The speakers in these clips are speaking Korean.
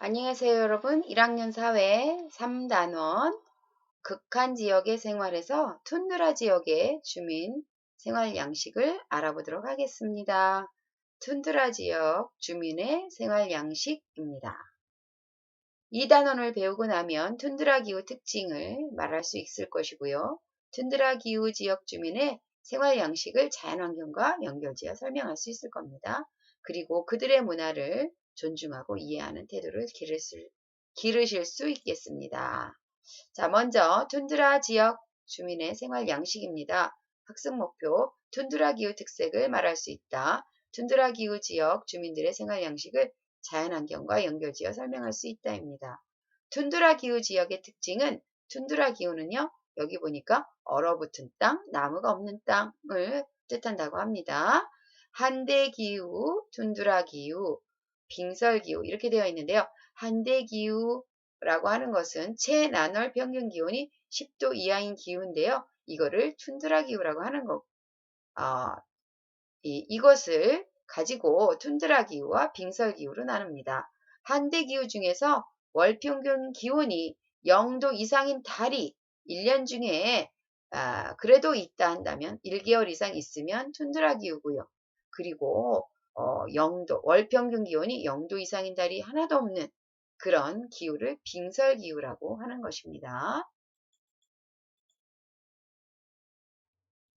안녕하세요 여러분 1학년 사회 3단원 극한 지역의 생활에서 툰드라 지역의 주민 생활 양식을 알아보도록 하겠습니다. 툰드라 지역 주민의 생활 양식입니다. 이 단원을 배우고 나면 툰드라 기후 특징을 말할 수 있을 것이고요. 툰드라 기후 지역 주민의 생활 양식을 자연환경과 연결지어 설명할 수 있을 겁니다. 그리고 그들의 문화를 존중하고 이해하는 태도를 기르실, 기르실 수 있겠습니다. 자, 먼저 툰드라 지역 주민의 생활 양식입니다. 학습 목표, 툰드라 기후 특색을 말할 수 있다. 툰드라 기후 지역 주민들의 생활 양식을 자연환경과 연결지어 설명할 수 있다입니다. 툰드라 기후 지역의 특징은 툰드라 기후는요. 여기 보니까 얼어붙은 땅, 나무가 없는 땅을 뜻한다고 합니다. 한대 기후, 툰드라 기후, 빙설기후 이렇게 되어 있는데요. 한대기후라고 하는 것은 최난월 평균 기온이 10도 이하인 기후인데요. 이거를 툰드라 기후라고 하는 거. 어, 이, 이것을 가지고 툰드라 기후와 빙설 기후로 나눕니다. 한대 기후 중에서 월 평균 기온이 0도 이상인 달이 1년 중에 아, 그래도 있다 한다면 1개월 이상 있으면 툰드라 기후고요. 그리고 어, 0도, 월 평균 기온이 0도 이상인 달이 하나도 없는 그런 기후를 빙설 기후라고 하는 것입니다.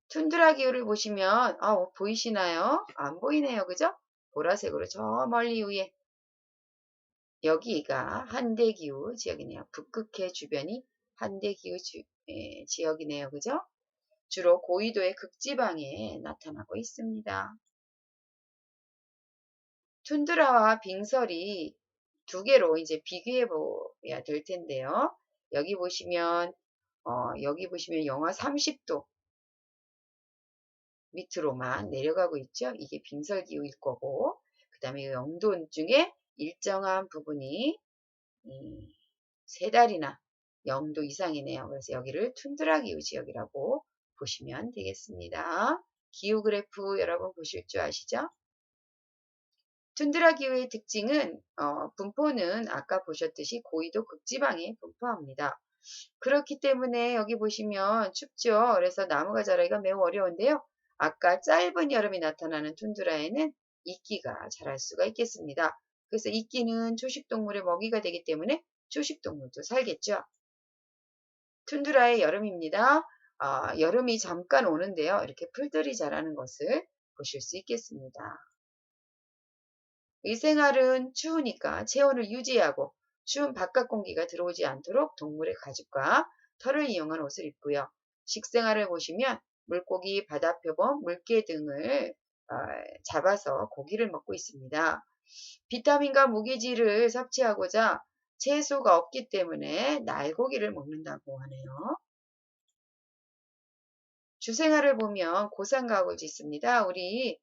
툰드라 기후를 보시면 아, 보이시나요? 안 보이네요. 그죠? 보라색으로 저 멀리 위에 여기가 한대기후 지역이네요. 북극해 주변이 한대기후 지역이네요. 그죠? 주로 고위도의 극지방에 나타나고 있습니다. 툰드라와 빙설이 두 개로 이제 비교해 보야 될 텐데요. 여기 보시면 어, 여기 보시면 영하 30도 밑으로만 내려가고 있죠. 이게 빙설 기후일 거고 그 다음에 영도 중에 일정한 부분이 세 달이나 0도 이상이네요. 그래서 여기를 툰드라 기후 지역이라고 보시면 되겠습니다. 기후 그래프 여러분 보실 줄 아시죠? 툰드라 기후의 특징은 어, 분포는 아까 보셨듯이 고위도 극지방에 분포합니다. 그렇기 때문에 여기 보시면 춥죠. 그래서 나무가 자라기가 매우 어려운데요. 아까 짧은 여름이 나타나는 툰드라에는 이끼가 자랄 수가 있겠습니다. 그래서 이끼는 초식동물의 먹이가 되기 때문에 초식동물도 살겠죠. 툰드라의 여름입니다. 어, 여름이 잠깐 오는데요. 이렇게 풀들이 자라는 것을 보실 수 있겠습니다. 이 생활은 추우니까 체온을 유지하고 추운 바깥 공기가 들어오지 않도록 동물의 가죽과 털을 이용한 옷을 입고요. 식생활을 보시면 물고기, 바다표범, 물개 등을 어, 잡아서 고기를 먹고 있습니다. 비타민과 무기질을 섭취하고자 채소가 없기 때문에 날고기를 먹는다고 하네요. 주생활을 보면 고산가옥을 짓습니다. 우리 이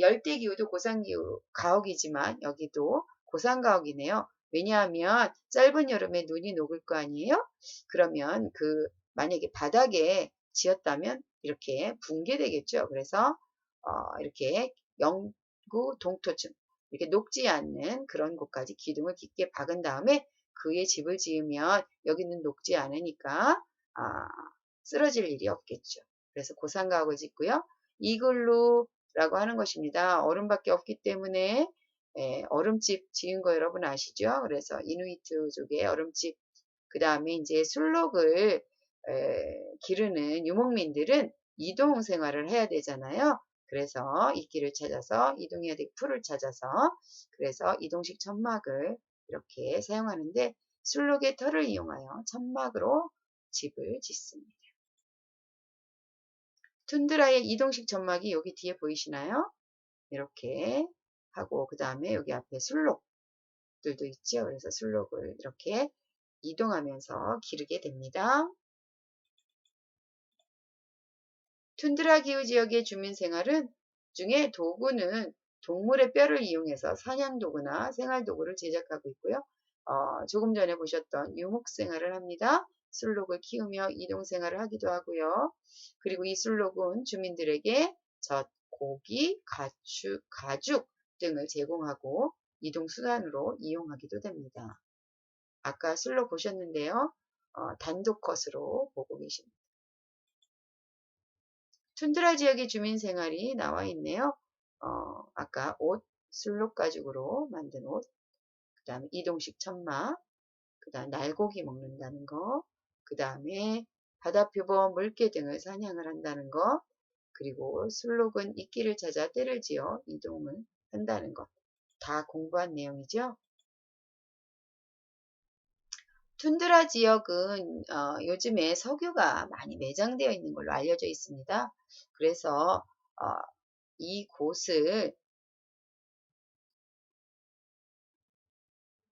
열대 기후도 고산 기후 가옥이지만 여기도 고산 가옥이네요. 왜냐하면 짧은 여름에 눈이 녹을 거 아니에요? 그러면 그 만약에 바닥에 지었다면 이렇게 붕괴되겠죠. 그래서 어, 이렇게 영구 동토층 이렇게 녹지 않는 그런 곳까지 기둥을 깊게 박은 다음에 그의 집을 지으면 여기는 녹지 않으니까 아, 쓰러질 일이 없겠죠. 그래서 고산가옥을 짓고요. 이글루 라고 하는 것입니다. 얼음밖에 없기 때문에 예, 얼음집 지은 거 여러분 아시죠? 그래서 이누이트족의 얼음집 그 다음에 이제 술록을 에, 기르는 유목민들은 이동 생활을 해야 되잖아요. 그래서 이끼를 찾아서 이동해야 될 풀을 찾아서 그래서 이동식 천막을 이렇게 사용하는데 술록의 털을 이용하여 천막으로 집을 짓습니다. 툰드라의 이동식 점막이 여기 뒤에 보이시나요? 이렇게 하고 그 다음에 여기 앞에 술록들도 있죠. 그래서 술록을 이렇게 이동하면서 기르게 됩니다. 툰드라 기후 지역의 주민 생활은 중에 도구는 동물의 뼈를 이용해서 사냥 도구나 생활 도구를 제작하고 있고요. 어, 조금 전에 보셨던 유목 생활을 합니다. 술록을 키우며 이동 생활을 하기도 하고요. 그리고 이 술록은 주민들에게 젖, 고기, 가축, 가죽 등을 제공하고 이동 수단으로 이용하기도 됩니다. 아까 슬로 보셨는데요. 어, 단독 컷으로 보고 계십니다. 툰드라 지역의 주민 생활이 나와 있네요. 어, 아까 옷, 슬롯 가죽으로 만든 옷, 그 다음에 이동식 천막, 그 다음 날고기 먹는다는 거, 그 다음에 바다표범, 물개 등을 사냥을 한다는 거, 그리고 슬록은 이끼를 찾아 떼를 지어 이동을 한다는 것. 다 공부한 내용이죠. 툰드라 지역은 어, 요즘에 석유가 많이 매장되어 있는 걸로 알려져 있습니다. 그래서 어, 이곳을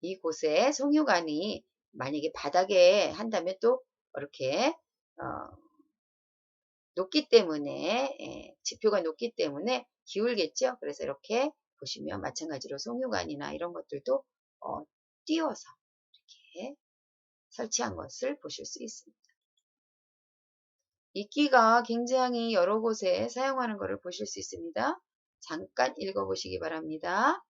이곳에 송유관이 만약에 바닥에 한다면 또 이렇게 어, 높기 때문에 예, 지표가 높기 때문에 기울겠죠. 그래서 이렇게 보시면 마찬가지로 송유관이나 이런 것들도 어, 띄워서 이렇게 설치한 것을 보실 수 있습니다. 이끼가 굉장히 여러 곳에 사용하는 것을 보실 수 있습니다. 잠깐 읽어보시기 바랍니다.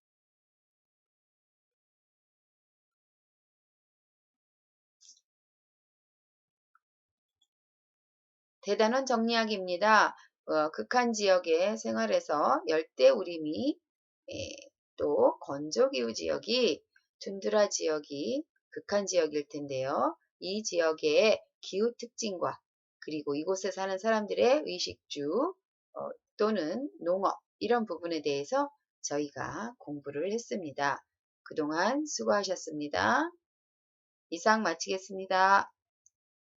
대단한 정리하기입니다. 어, 극한 지역의 생활에서 열대 우림이 예, 또 건조기후 지역이 툰드라 지역이 극한 지역일 텐데요. 이 지역의 기후 특징과 그리고 이곳에 사는 사람들의 의식주 어, 또는 농업 이런 부분에 대해서 저희가 공부를 했습니다. 그동안 수고하셨습니다. 이상 마치겠습니다.